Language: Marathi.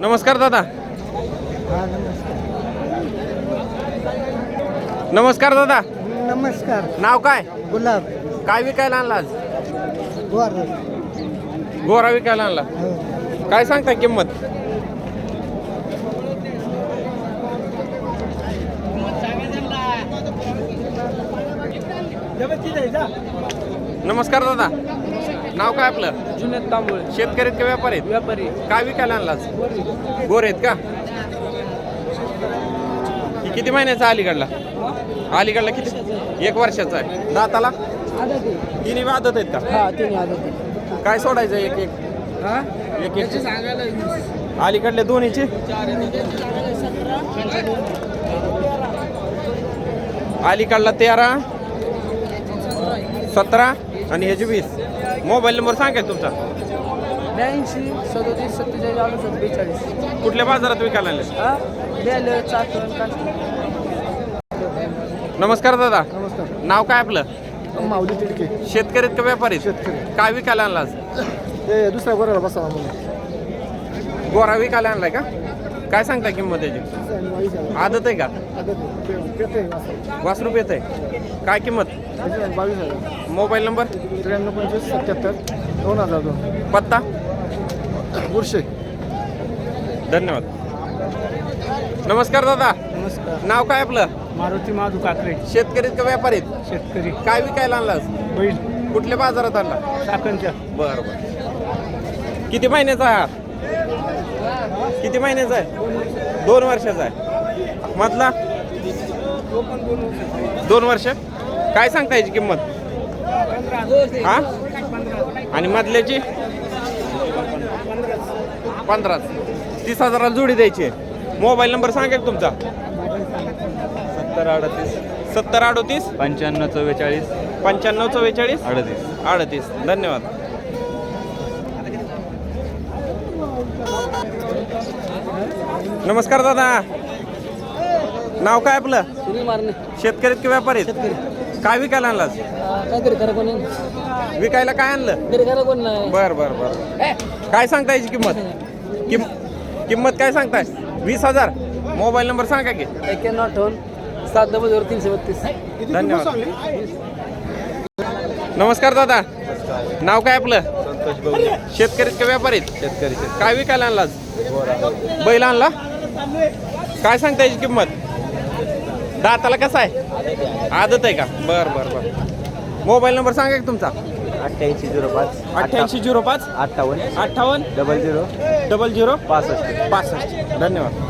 नमस्कार दादा. नमस्कार नमस्कार दादा. नमस्कार. नाव काय? गुलाब. काय विकायला आणला आज? गोर. गोरा विकायला आणला. हो. काय सांगता किंमत? नमस्कार दादा. नाव काय आपलं? जुन्यात तांबूळ. शेतकरी का व्यापारी आहेत? व्यापारी काय विकायला आणला आज गोर आहेत का? ही किती महिन्याचा अलीकडला? अलीकडला किती? एक वर्षाचा आहे. दाताला? तिन्ही आदत आहेत का? हा आदत काय सोडायचं एक एक? हा? एक एक. अलीकडले दोन्हीचे? अलीकडला तेरा. सतरा. आणि ह्याची वीस. मोबाईल नंबर सांगेल तुमचा. ब्याऐंशी सदोतीस सत्तेचाळीस अडुसष्ट बेचाळीस. कुठल्या बाजारात विकायला हा? चाकण काष्ट नमस्कार दादा. नमस्कार. नाव काय आपलं? माऊली तिडके. शेतकरी का व्यापारी शेतकरी. काय विकायला आणला आज? ते दुसऱ्या बरोबर बसा म्हणून. गोरा विकायला आणलाय का? काय सांगता किंमत त्याची आदत आहे का? वास रुपये आहे. काय किंमत? बावीस हजार मोबाईल नंबर? त्र्याण्णव पंचवीस सत्याहत्तर दोन हजार दोन पत्ता? बुरशे धन्यवाद. नमस्कार दादा. नमस्कार. नाव काय आपलं? मारुती माधू काकडे. शेतकरी आहेत का व्यापारी आहेत? शेतकरी. काय विकायला आणलास? बैल. कुठल्या बाजारात आणला? चाकणच्या बरं बरं. किती महिन्याचा आहे हा? किती महिन्याचा आहे? दोन वर्षाचा आहे. मधला? दोन वर्ष? काय सांगता याची किंमत? हा? आणि मधल्याची? पंधरा तीस हजाराला जोडी द्यायची आहे. मोबाईल नंबर सांगेल तुमचा. सत्तर अडतीस. सत्तर अडोतीस? पंच्याण्णव चव्वेचाळीस. पंच्याण्णव चव्वेचाळीस? अडतीस. अडतीस. धन्यवाद. नमस्कार दादा. नाव काय आपलं? सुनील मारणे. शेतकरी की व्यापारी? काय विकायला आणलास? काय तरी करा कोणी. विकायला काय आणलं? तरी करा कोण नाही. बर बर बर. काय सांगता याची किंमत? किम किंमत काय सांगताय? वीस हजार. मोबाईल नंबर सांगा की. एक्क्याण्णव अठ्ठावन्न सात डबल झिरो तीनशे बत्तीस. धन्यवाद. नमस्कार दादा. नाव काय आपलं? शेतकरी का व्यापारी? शेतकरी. काय विकायला आणलास? बैल आणला? काय सांगता याची किंमत? दाताला कसा आहे? आदत आहे का? बरं बरं बरं. मोबाईल नंबर सांगा की तुमचा. अठ्ठ्याऐंशी झिरो पाच अठ्ठ्याऐंशी झिरो पाच अठ्ठावन्न अठ्ठावन्न डबल झिरो डबल झिरो पासष्ट. पासष्ट. धन्यवाद.